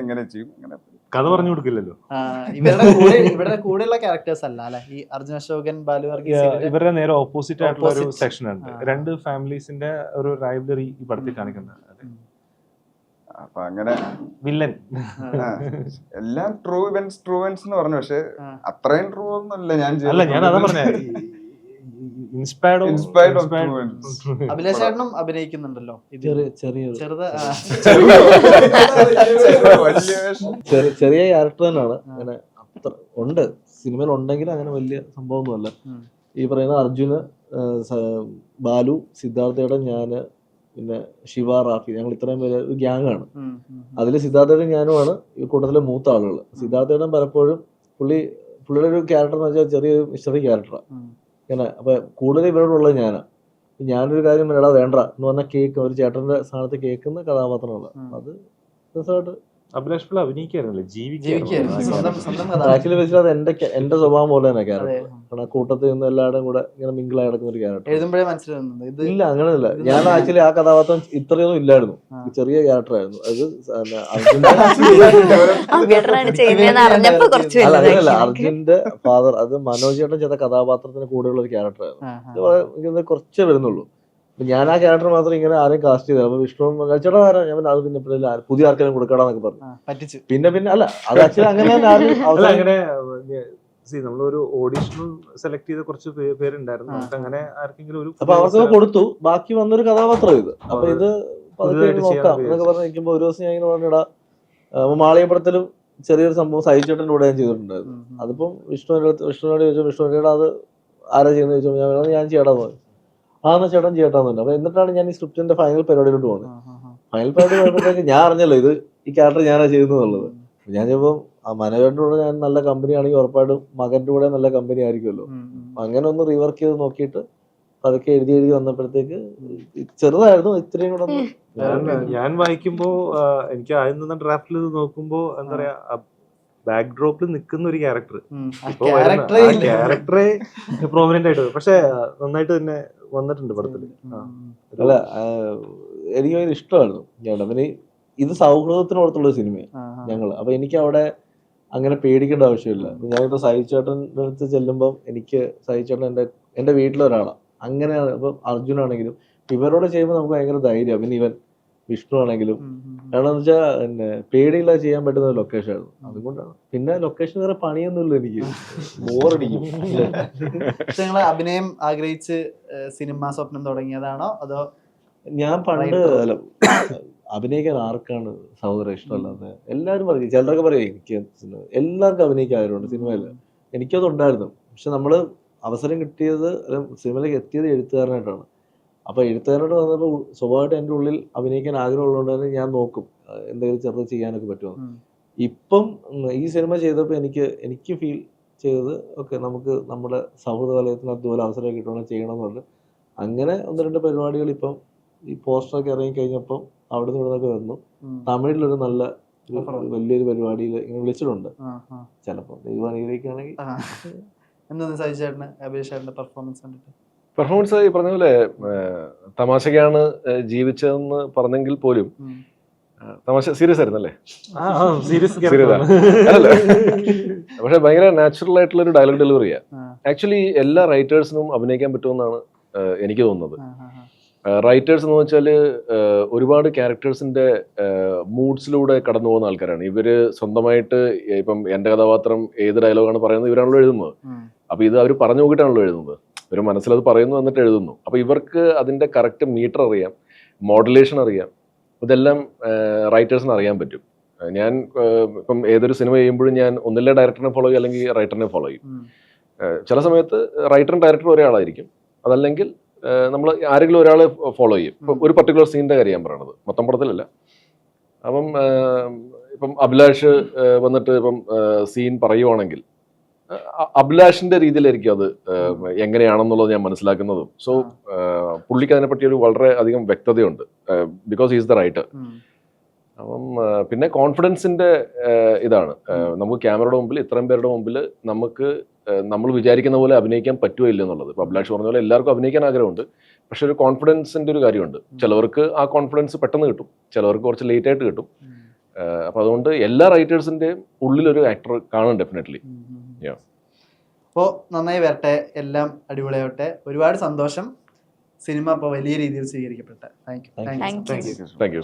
ഇങ്ങനെ ചെയ്യും. അങ്ങനെ കഥ പറഞ്ഞു കൊടുക്കില്ലല്ലോ. ഇവരുടെ കൂടെ ഇവരുടെ കൂടെയുള്ള ക്യാരക്ടേഴ്സ് അല്ല അല്ലെ? ഈ അർജുന അശോകൻ ബാലു ഇവരുടെ- നേരെ ഓപ്പോസിറ്റ് ആയിട്ടുള്ള ഒരു സെക്ഷൻ ഉണ്ട്. രണ്ട് ഫാമിലീസിന്റെ ഒരു റൈവലറി ഈ പടത്തിൽ. കാണിക്കുന്നത്. അപ്പൊ അങ്ങനെ വില്ലൻ എല്ലാം ട്രൂ ഇവന്റ്സ് ട്രൂ ഇവന്റ്സ് എന്ന് പറഞ്ഞു. പക്ഷെ. അത്രയും ട്രൂ ഒന്നും ഒന്നല്ല ഞാൻ അല്ല ഞാൻ അതാ പറഞ്ഞ. Events. അഭിനയിക്കുന്നുണ്ടല്ലോ. ചെറിയ ക്യാരക്ടർ തന്നെയാണ്. അങ്ങനെ അത്ര ഉണ്ട്. സിനിമയിൽ ഉണ്ടെങ്കിൽ അങ്ങനെ വലിയ സംഭവമൊന്നുമല്ല. ഈ പറയുന്ന അർജുന് ബാലു സിദ്ധാർത്ഥയുടെ ഞാൻ പിന്നെ ശിവ റാഫി ഞങ്ങൾ ഇത്രയും പേര് ഒരു ഗ്യാങ് ആണ്. അതിൽ സിദ്ധാർത്ഥയുടെ ഞാനുമാണ് ഈ കൂട്ടത്തിലെ മൂത്ത ആളുകൾ സിദ്ധാർത്ഥയുടെ പലപ്പോഴും പുള്ളി പുള്ളിയുടെ ഒരു ക്യാരക്ടർ എന്ന് വെച്ചാൽ ചെറിയൊരു മിസ്റ്ററി ക്യാരക്ടറാണ്. ഇങ്ങനെ അപ്പൊ കൂടുതൽ ഇവരോടുള്ളത് ഞാൻ ഞാനൊരു കാര്യം എടാ വേണ്ട എന്ന് പറഞ്ഞാൽ കേക്ക് ഒരു ചേട്ടന്റെ സ്ഥാനത്ത് കേൾക്കുന്ന കഥാപാത്രങ്ങളാണ് ഉം. അത് രസമായിട്ട് അഭിലാഷ് പിള്ള അഭിനയിക്കായിരുന്നല്ലേ? ജീവിക്കാറില്ല ജീവിക്കായിരുന്നു. വെച്ചാൽ അത് എന്റെ എന്റെ സ്വഭാവം പോലെ തന്നെ ക്യാരക്ടർ. കാരണം കൂട്ടത്തിൽ നിന്ന് എല്ലാവരും കൂടെ ഇങ്ങനെ മിങ്കിളായി നടക്കുന്ന ഒരു ക്യാരക്ടർ. എഴുതുമ്പോഴേ ഇല്ല അങ്ങനെയല്ല ഇത് ഞാൻ ആക്ച്വലി ആ കഥാപാത്രം ഇത്രയൊന്നും ഇല്ലായിരുന്നു. ചെറിയ ക്യാരക്ടർ ആയിരുന്നു. അത് അങ്ങനെയല്ല. അർജുന്റെ ഫാദർ അത് മനോജ് ചേട്ടൻ ചെയ്ത കഥാപാത്രത്തിന് കൂടെയുള്ള ഒരു ക്യാരക്ടർ ആയിരുന്നു. കുറച്ചേ വരുന്നുള്ളൂ. ഞാൻ ആ ക്യാരക്ടർ മാത്രം ഇങ്ങനെ ആരെയും കാസ്റ്റ് ചെയ്തത് അപ്പൊ വിഷ്ണു ചേട്ടാ ആരാ? ഞാൻ അത് പിന്നെ പുതിയ ആർക്കെങ്കിലും കൊടുക്കടാന്നൊക്കെ പറഞ്ഞു. പറ്റിച്ചു. പിന്നെ പിന്നെ അല്ല അത് ആക്ച്വലി അങ്ങനെ അങ്ങനെ സി നമ്മളൊരു ഓഡീഷനും സെലക്ട് ചെയ്ത കുറച്ച് പേരുണ്ടായിരുന്നു. നമുക്ക് അങ്ങനെ ആർക്കെങ്കിലും ഒരു അപ്പൊ അവർക്ക് കൊടുത്തു. ബാക്കി വന്നൊരു കഥാപാത്രം ഇത്. അപ്പൊ ഇത് നോക്കാം എന്നൊക്കെ പറഞ്ഞ് നിൽക്കുമ്പോ ഒരു ദിവസം ഞാൻ ഇങ്ങനെ പറഞ്ഞിടാ മാളിയപ്പുറത്തിലും ചെറിയൊരു സംഭവം സഹിച്ചേട്ടന്റെ കൂടെ ഞാൻ ചെയ്തിട്ടുണ്ടായിരുന്നു. വിഷ്ണുവിനോട് അതിപ്പം വിഷ്ണുവിന്റെ അടുത്ത് വിഷ്ണുവിനോട് ചോദിച്ചു വിഷ്ണുവിനോട് അത് ആരാ ചെയ്യുന്നത് ചോദിച്ചു ഞാൻ ഞാൻ ചെയ്യടാന്ന് പറഞ്ഞു. ആ എന്നാ ചേട്ടൻ ചേട്ടാന്ന് പറഞ്ഞു അപ്പൊ എന്നിട്ടാണ് ഞാൻ ഈ സ്ക്രിപ്റ്റിന്റെ ഫൈനൽ പരിപാടിയിലോട്ട് പോകുന്നത്. ഫൈനൽ പരിപാടി പോയപ്പോഴത്തേക്ക് ഞാൻ അറിഞ്ഞല്ലോ ഇത് ഈ ക്യാരക്ടർ ഞാനാ ചെയ്യുന്നുള്ളത് ഞാൻ ചിലപ്പോൾ ആ മനോജന്റെ കൂടെ ഞാൻ നല്ല കമ്പനി ആണെങ്കിൽ ഉറപ്പായിട്ടും മകന്റെ കൂടെ നല്ല കമ്പനി ആയിരിക്കുമല്ലോ. അങ്ങനെ ഒന്ന് റീവർക്ക് ചെയ്ത് നോക്കിയിട്ട് അതൊക്കെ എഴുതി എഴുതി വന്നപ്പോഴത്തേക്ക് ചെറുതായിരുന്നു ഇത്രയും കൂടെ ഞാൻ വായിക്കുമ്പോ എനിക്ക് ആദ്യം ഡ്രാഫ്റ്റിൽ ഇത് നോക്കുമ്പോ എന്താ പറയാ ബാക്ക് ഡ്രോപ്പിൽ നിൽക്കുന്ന ഒരു ക്യാരക്ടർ ക്യാരക്ടറേ പ്രോമിനന്റ് ആയിട്ട് പക്ഷെ നന്നായിട്ട് തന്നെ വന്നിട്ടുണ്ട് പടത്തിൽ അല്ല എനിക്ക് ഭയങ്കര ഇഷ്ടമായിരുന്നു ഞാൻ പിന്നെ ഇത് സൗഹൃദത്തിനോടത്തുള്ള ഒരു സിനിമയാണ്. ഞങ്ങൾ അപ്പൊ എനിക്ക് അവിടെ അങ്ങനെ പേടിക്കേണ്ട ആവശ്യമില്ല. ഞാനിപ്പോ സഹിച്ചേട്ടന്റെ അടുത്ത് ചെല്ലുമ്പോൾ എനിക്ക് സഹിച്ചേട്ടൻ എന്റെ എന്റെ വീട്ടിലൊരാളാണ് അങ്ങനെയാണ്. ഇപ്പൊ അർജുനാണെങ്കിലും ഇവരോട് ചെയ്യുമ്പോൾ നമുക്ക് ഭയങ്കര ധൈര്യം. പിന്നെ ഇവൻ വിഷ്ണു ആണെങ്കിലും. കാരണം എന്ന് വെച്ചാൽ പിന്നെ പേടിയില്ലാതെ ചെയ്യാൻ പറ്റുന്ന ഒരു ലൊക്കേഷൻ ആയിരുന്നു അതുകൊണ്ടാണ്. പിന്നെ ലൊക്കേഷൻ വേറെ പണിയൊന്നുമില്ല എനിക്ക്. ബോറടിക്കും. പക്ഷെ നിങ്ങൾ അഭിനയം ആഗ്രഹിച്ച് സിനിമ സ്വപ്നം തുടങ്ങിയതാണോ? അതോ ഞാൻ പണ്ട്. അല്ല അഭിനയിക്കാൻ ആർക്കാണ് സഹോദരൻ ഇഷ്ടമല്ലാതെ? എല്ലാവരും പറയും. ചിലരൊക്കെ പറയും എനിക്ക് സിനിമ എല്ലാവർക്കും അഭിനയിക്കാൻ ആഗ്രഹമുണ്ട് സിനിമയിൽ എനിക്കതുണ്ടായിരുന്നു. പക്ഷെ നമ്മൾ അവസരം കിട്ടിയത് സിനിമയിലേക്ക് എത്തിയത് എഴുത്തുകാരനായിട്ടാണ്. അപ്പോൾ എഴുത്തുകാരോട് വന്നപ്പോൾ സ്വാഭാവികമായിട്ട് എന്റെ ഉള്ളിൽ അഭിനയിക്കാൻ ആഗ്രഹമുള്ളതുകൊണ്ട് തന്നെ ഞാൻ നോക്കും എന്തെങ്കിലും ചെറുത് ചെയ്യാനൊക്കെ പറ്റുമോ. ഇപ്പം ഈ സിനിമ ചെയ്തപ്പോൾ എനിക്ക് എനിക്ക് ഫീൽ ചെയ്തത് ഓക്കെ നമുക്ക് നമ്മുടെ സൗഹൃദ വലയത്തിന് അതുപോലെ അവസരം കിട്ടണം ചെയ്യണമെന്നുണ്ട് അങ്ങനെ ഒന്ന് രണ്ട് പരിപാടികൾ ഇപ്പം ഈ പോസ്റ്ററൊക്കെ ഇറങ്ങി കഴിഞ്ഞപ്പം അവിടെ നിന്ന് ഇവിടെ വന്നു. തമിഴിലൊരു നല്ല. വലിയൊരു പരിപാടിയിൽ ഇങ്ങനെ വിളിച്ചിട്ടുണ്ട്. ചിലപ്പോൾ ദൈവം അനുഗ്രഹിക്കുകയാണെങ്കിൽ ആ. എന്താണ് സജി ചേട്ടന് അഭിഷേക് പെർഫോമൻസ് കണ്ടിട്ട് പെർഫോമൻസ് ഈ പറഞ്ഞ പോലെ തമാശക്കാണ് ജീവിച്ചതെന്ന് പറഞ്ഞെങ്കിൽ പോലും തമാശ സീരിയസ് ആയിരുന്നല്ലേ? സീരിയസ് അല്ലല്ല. പക്ഷെ ഭയങ്കര നാച്ചുറൽ ആയിട്ടുള്ള ഒരു ഡയലോഗ് ഡെലിവറിയാ ആക്ച്വലി എല്ലാ റൈറ്റേഴ്സിനും അഭിനയിക്കാൻ പറ്റുമെന്നാണ് എനിക്ക് തോന്നുന്നത്. റൈറ്റേഴ്സ് എന്ന് വെച്ചാൽ ഒരുപാട് ക്യാരക്ടേഴ്സിന്റെ മൂഡ്സിലൂടെ കടന്നു പോകുന്ന ആൾക്കാരാണ്. ഇവർ സ്വന്തമായിട്ട് ഇപ്പം എന്റെ കഥാപാത്രം ഏത് ഡയലോഗാണ് പറയുന്നത് ഇവരാണല്ലോ എഴുതുന്നത്. അപ്പൊ ഇത് അവർ പറഞ്ഞു നോക്കിയിട്ടാണല്ലോ എഴുതുന്നത്. ഒരു മനസ്സിലത് പറയുന്നു എന്നിട്ട് എഴുതുന്നു. അപ്പോൾ ഇവർക്ക് അതിന്റെ കറക്റ്റ് മീറ്റർ അറിയാം മോഡുലേഷൻ അറിയാം ഇതെല്ലാം റൈറ്റേഴ്സിന് അറിയാൻ പറ്റും. ഞാൻ ഇപ്പം ഏതൊരു സിനിമ ചെയ്യുമ്പോഴും ഞാൻ ഒന്നിലെ ഡയറക്ടറിനെ ഫോളോ ചെയ്യും അല്ലെങ്കിൽ റൈറ്ററിനെ ഫോളോ ചെയ്യും. ചില സമയത്ത് റൈറ്ററും ഡയറക്ടറും ഒരാളായിരിക്കും. അതല്ലെങ്കിൽ നമ്മൾ ആരെങ്കിലും ഒരാളെ ഫോളോ ചെയ്യും. ഇപ്പം ഒരു പർട്ടിക്കുലർ സീനിന്റെ കാര്യം പറയണത്. മൊത്തം പടത്തിലല്ല. അപ്പം ഇപ്പം അഭിലാഷ് വന്നിട്ട് ഇപ്പം സീൻ പറയുവാണെങ്കിൽ അഭിലാഷിന്റെ രീതിയിലായിരിക്കും അത് എങ്ങനെയാണെന്നുള്ളത് ഞാൻ മനസ്സിലാക്കുന്നതും. സോ പുള്ളിക്ക് അതിനെപ്പറ്റി ഒരു വളരെ അധികം വ്യക്തതയുണ്ട്. Because is the writer. അപ്പം പിന്നെ കോൺഫിഡൻസിന്റെ ഇതാണ്. നമുക്ക് ക്യാമറയുടെ മുമ്പിൽ ഇത്രയും പേരുടെ മുമ്പിൽ നമുക്ക് നമ്മൾ വിചാരിക്കുന്ന പോലെ അഭിനയിക്കാൻ പറ്റുമോ ഇല്ല എന്നുള്ളത്. ഇപ്പൊ അഭിലാഷ് പറഞ്ഞ പോലെ എല്ലാവർക്കും അഭിനയിക്കാൻ ആഗ്രഹമുണ്ട്. പക്ഷെ ഒരു കോൺഫിഡൻസിന്റെ ഒരു കാര്യമുണ്ട്. ചിലവർക്ക് ആ കോൺഫിഡൻസ് പെട്ടെന്ന് കിട്ടും. ചിലവർക്ക് കുറച്ച് ലേറ്റ് ആയിട്ട് കിട്ടും. അപ്പോൾ അപ്പൊ അതുകൊണ്ട് എല്ലാ റൈറ്റേഴ്സിന്റെയും ഉള്ളിലൊരു ആക്ടർ കാണും ഡെഫിനറ്റ്ലി. അപ്പോൾ നന്നായി വരട്ടെ. എല്ലാം അടിപൊളിയാവട്ടെ. ഒരുപാട് സന്തോഷം. സിനിമ ഇപ്പോൾ വലിയ രീതിയിൽ സ്വീകരിക്കപ്പെട്ടെ. Thank you thank you. Thank you